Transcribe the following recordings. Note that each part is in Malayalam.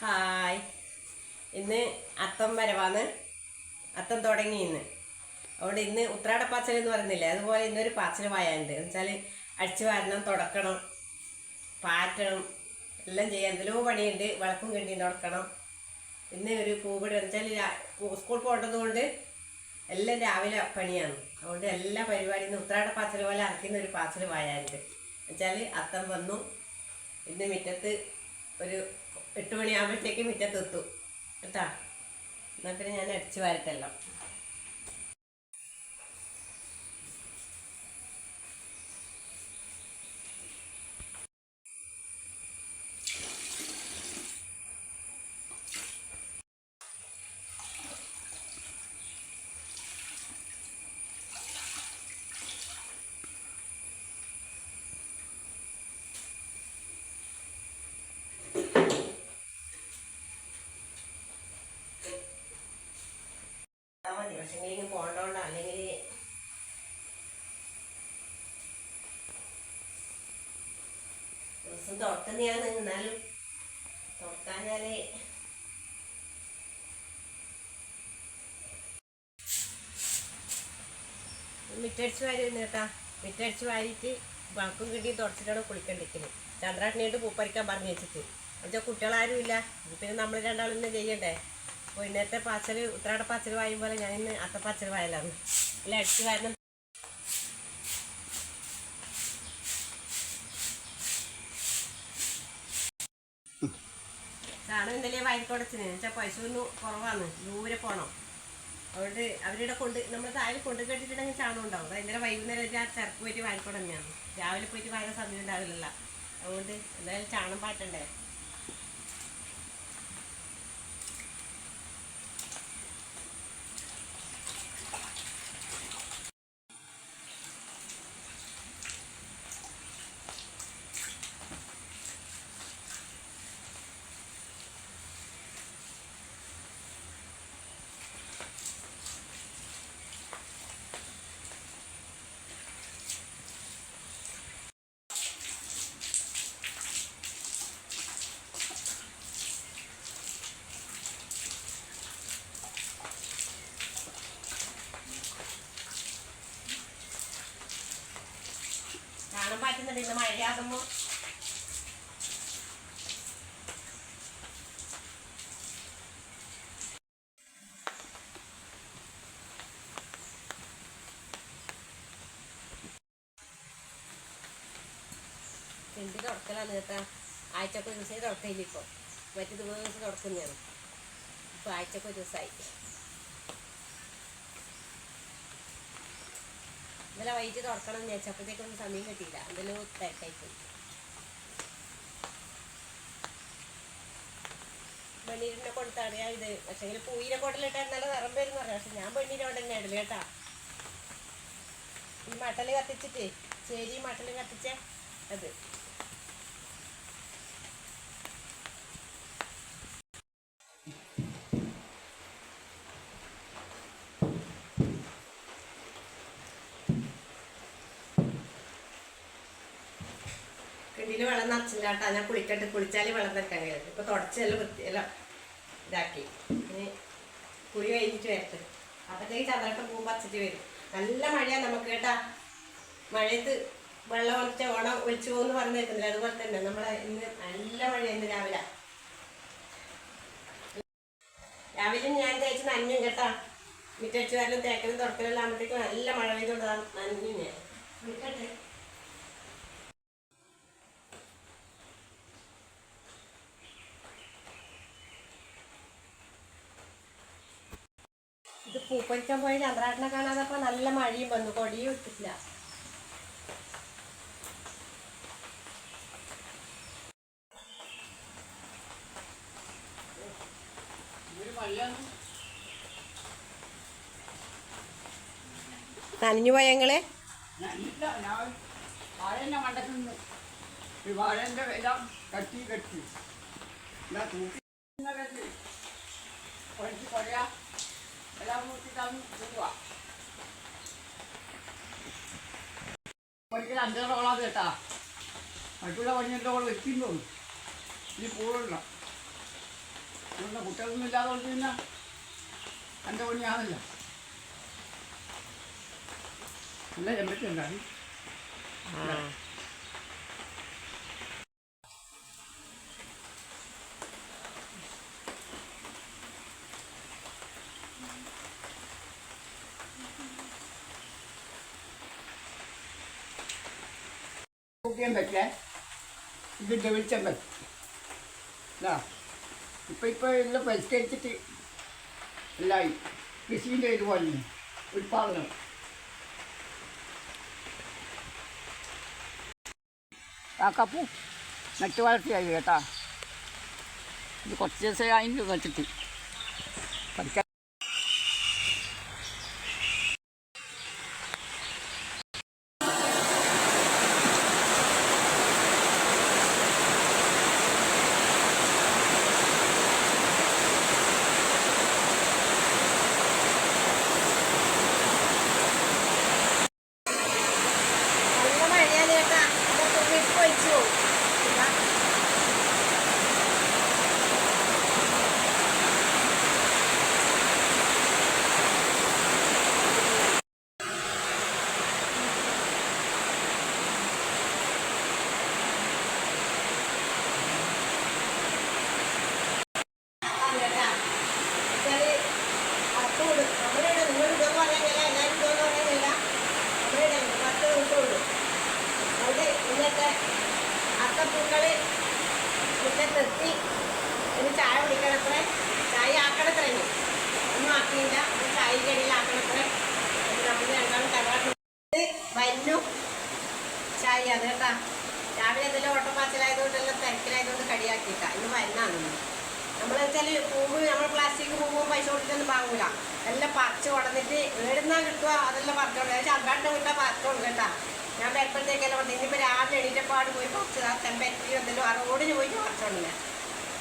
ഹായ്. ഇന്ന് അത്തം വരവാന്ന് അത്തം തുടങ്ങി ഇന്ന്. അതുകൊണ്ട് ഇന്ന് ഉത്രാടപ്പാച്ചൽ എന്ന് പറയുന്നില്ലേ? അതുപോലെ ഇന്നൊരു പാച്ചൽ വായാനുണ്ട്. എന്ന് വെച്ചാൽ അടിച്ചു വാരണം തുടക്കണം പാറ്റണം എല്ലാം ചെയ്യാൻ എന്തെല്ലോ പണിയുണ്ട്. വിളക്കും കെണ്ടി തുടക്കണം. ഇന്ന് ഒരു പൂവിട വെച്ചാൽ സ്കൂൾ പോകേണ്ടത് കൊണ്ട് എല്ലാം രാവിലെ പണിയാണ്. അതുകൊണ്ട് എല്ലാ പരിപാടിയും ഉത്രാട പാച്ചൽ പോലെ അറക്കുന്ന ഒരു പാച്ചൽ വായാനുണ്ട്. വെച്ചാൽ അത്തം വന്നു. ഇന്ന് മുറ്റത്ത് ഒരു എട്ട് മണിയാകുമ്പോഴത്തേക്ക് മുറ്റത്ത് എത്തും കേട്ടാ? എന്നാൽ പിന്നെ ഞാൻ അടിച്ചു വാരട്ടെല്ലാം ഇങ്ങനെ പോകണ്ടോണ്ട അല്ലെങ്കിൽ ദിവസം തുറക്കുന്നതാണ് എന്നാലും തുറക്കാഞ്ഞാലേ മിറ്റടിച്ച് വാരി കേട്ടാ. മിറ്റടിച്ച് വാരിയിട്ട് വാക്കും കിട്ടി തുടച്ചിട്ടാണ് കുളിക്കണ്ടിരിക്കുന്നത് ചന്ദ്രാട്ടിനായിട്ട് പൂപ്പറിക്കാൻ പറഞ്ഞു വെച്ചിട്ട് എന്നുവെച്ചാൽ കുട്ടികളാരും ഇല്ല പിന്നെ നമ്മൾ രണ്ടാളും തന്നെ ചെയ്യണ്ടേ? അപ്പോൾ ഇന്നത്തെ പാച്ചൽ ഉത്രാട പാച്ചൽ വായും പോലെ ഞാൻ ഇന്ന് അത്തപ്പാച്ചൽ വായലാണ്. ഇല്ല അടിച്ച് വാരണം. സാധനം ഇന്നലെ വായിക്കൊടച്ചിന് വെച്ചാൽ പൈസ ഒന്ന് കുറവാണ്. ദൂരെ പോകണം അതുകൊണ്ട് അവരുടെ കൊണ്ട് നമ്മൾ താഴെ കൊണ്ട് കെട്ടിട്ടുണ്ടെങ്കിൽ ചാണം ഉണ്ടാവും. ഇന്നലെ വൈകുന്നേരം ആ ചരക്ക് പോയിട്ട് വായിക്കോടന്നെയാണ് രാവിലെ പോയിട്ട് വാങ്ങാൻ സമയം ഉണ്ടാവില്ലല്ലോ. അതുകൊണ്ട് എന്തായാലും ചാണം പാറ്റണ്ടേ? പാറ്റുന്നുണ്ട് ഇന്ന് മഴയാകുമ്പോൾ എന്ത് തുടക്കലാണ് കേട്ടാ? ആഴ്ചക്ക് ഒരു ദിവസമേ തുടക്കയില്ല ഇപ്പോൾ മറ്റു ദിവസം തുടക്കുന്നതാണ് ഇപ്പോൾ ആഴ്ചക്ക് ഒരു ദിവസമായി. ഇന്നലെ വൈകിട്ട് തുറക്കണം എന്ന് വിചാരിച്ചപ്പോഴത്തേക്കൊന്നും സമയം കിട്ടിയില്ല. എന്തെങ്കിലും തിരക്കായിപ്പോയി. വെണ്ണീരിനെ തടയാ ഇത് പക്ഷേ പൂയിനെ കൊടലിട്ടാൽ നല്ല നിറം വരും പറയാം. പക്ഷെ ഞാൻ വെണ്ണീരെ കൊണ്ട് തന്നെ ഇടൽ കേട്ടാ. ഈ മട്ടൽ കത്തിച്ചിട്ട് ചേരി മട്ടൽ കത്തിച്ച അത്. കിണ്ടിയിൽ വെള്ളം നിറച്ചില്ല കേട്ടോ. ഞാൻ കുളിക്കട്ടെ. കുളിച്ചാൽ വെള്ളം നിൽക്കാൻ കഴിയും ഇപ്പൊ തുടച്ചെല്ലാം വൃത്തിയെല്ലാം ഇതാക്കി. ഇനി കുളി കഴിഞ്ഞിട്ട് വരട്ടെ. അപ്പോഴത്തേക്ക് ചന്ദ്രട്ട പോകുമ്പോൾ പച്ചിട്ട് വരും. നല്ല മഴയാണ് നമുക്ക് കേട്ടാ. മഴയത്ത് വെള്ളം ഒളിച്ച ഓണം ഒളിച്ചു പോകുന്നു പറഞ്ഞു കേൾക്കുന്നില്ല അതുപോലെ തന്നെ നമ്മളെ ഇന്ന് നല്ല മഴയുണ്ട് രാവിലെ. രാവിലെ ഞാൻ തേച്ച് നനഞ്ഞും കേട്ടാ. മിറ്റടിച്ചു വരലും തേക്കലും തുറക്കലും ആകുമ്പോഴത്തേക്കും നല്ല മഴ പെയ്തുകൊണ്ടാണ് നനഞ്ഞു ഞാൻ. വിളിക്കട്ടെ ഇത് പൂപ്പൊലിക്കാൻ പോയ ചന്ദ്രാട്ടിനെ കാണാതപ്പോ നല്ല മഴയും വന്നു കൊടിയും ഇട്ടില്ല നനഞ്ഞു പോയ ഞങ്ങളെ നിന്ന് ഈ കട്ടി കെട്ടി. ഒഴിച്ച് ഒരിക്കലും അഞ്ചര ഓളാത് കേട്ടാ മറ്റുള്ള പണിയെല്ലാം ഓൾ വെക്കുന്നു ഇനി പോകണ്ട ഇന്ന് കുട്ടികളൊന്നും ഇല്ലാതെ പിന്നെ എന്റെ പണിയാണല്ലോ നല്ല ചെമ്പറ്റുണ്ടായി കുട്ടിയും പറ്റേ ഇതിൻ്റെ വെളിച്ചം പറ്റും ഇതാ ഇപ്പം ഇപ്പോൾ എല്ലാം പരിഷ്കരിച്ചിട്ട് എല്ലായി കൃഷീൻ്റെ ഇതുപോലെ ഉൽപ്പാദനം കാക്കാപ്പൂ നട്ട് വളർത്തിയായി കേട്ടാ ഇത് കുറച്ച് ദിവസമായി വെച്ചിട്ട് പഠിക്കാൻ മുറ്റത്തെത്തി ഒരു ചായ കുടിക്കണത്രേ? ചായ ആക്കണത്രേ. ഒന്നും ആക്കിയില്ല ഒരു ചായ കടിയിൽ ആക്കണത്രേ. നമ്മൾ രണ്ടാളും കരാട്ട് വന്നു ചായ അത് കേട്ടാ രാവിലെ എന്തെങ്കിലും ഓട്ടപ്പാച്ചിലായതുകൊണ്ടെല്ലാം തിരക്കിലായതുകൊണ്ട് കടിയാക്കിയിട്ടാ. ഇന്ന് വരുന്നാണ് നമ്മൾ വെച്ചാൽ പൂവ് നമ്മൾ പ്ലാസ്റ്റിക് പൂവ് പൈസ കൊടുത്തിട്ടൊന്നും വാങ്ങൂല. എല്ലാം പറിച്ച് കൊടന്നിട്ട് എവിടുന്നാ കിട്ടുക? അതെല്ലാം പറിച്ചോണ്ട് പക്ഷെ അങ്കാട്ട് കിട്ടാൻ പറിച്ചോണ്ട് കേട്ടാ. ഞാൻ വരുമ്പോഴത്തേക്കെല്ലാം പറഞ്ഞു ഇനിയിപ്പോൾ രാവിലെ എണീറ്റപ്പാട് പോയി കുറച്ച് ആ ചെമ്പരത്തി എന്തെങ്കിലും ആ റോഡിന് പോയി കുറച്ചോണ്ട് ഞാൻ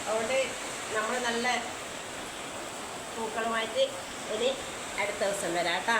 അതുകൊണ്ട് നമ്മൾ നല്ല പൂക്കളുമായിട്ട് ഇനി അടുത്ത ദിവസം വരാം കേട്ടാ.